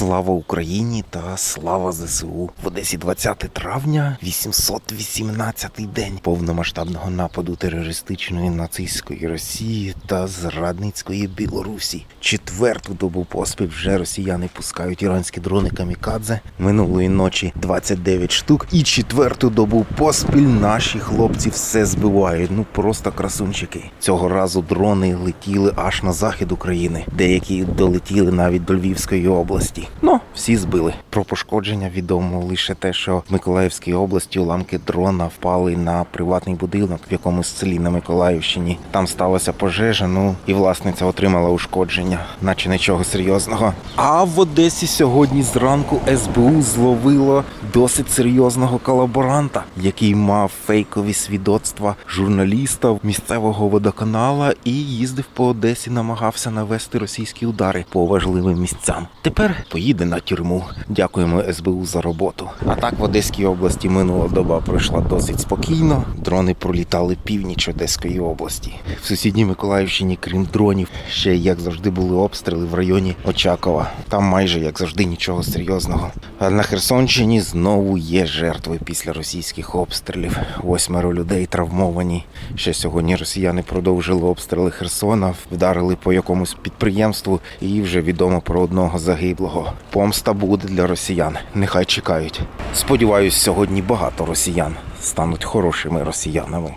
Слава Україні та слава ЗСУ. В Одесі 20 травня, 818-й день повномасштабного нападу терористичної нацистської Росії та зрадницької Білорусі. Четверту добу поспіль вже росіяни пускають іранські дрони камікадзе. Минулої ночі 29 штук. І четверту добу поспіль наші хлопці все збивають. Ну просто красунчики. Цього разу дрони летіли аж на захід України. Деякі долетіли навіть до Львівської області. Ну, всі збили. Про пошкодження відомо лише те, що в Миколаївській області уламки дрона впали на приватний будинок в якомусь селі на Миколаївщині. Там сталася пожежа. Ну і власниця отримала ушкодження, наче нічого серйозного. А в Одесі сьогодні зранку СБУ зловило досить серйозного колаборанта, який мав фейкові свідоцтва журналіста місцевого водоканала і їздив по Одесі, намагався навести російські удари по важливим місцям. Тепер поїде на тюрму. Дякуємо СБУ за роботу. А так в Одеській області минула доба пройшла досить спокійно. Дрони пролітали північ Одеської області. В сусідній Миколаївщині, крім дронів, ще як завжди були обстріли в районі Очакова. Там майже як завжди нічого серйозного. А на Херсонщині знову є жертви після російських обстрілів. Восьмеро людей травмовані. Ще сьогодні росіяни продовжили обстріли Херсона, вдарили по якомусь підприємству, і вже відомо про одного загиблого. Помста буде для росіян. Нехай чекають. Сподіваюсь, сьогодні багато росіян стануть хорошими росіянами.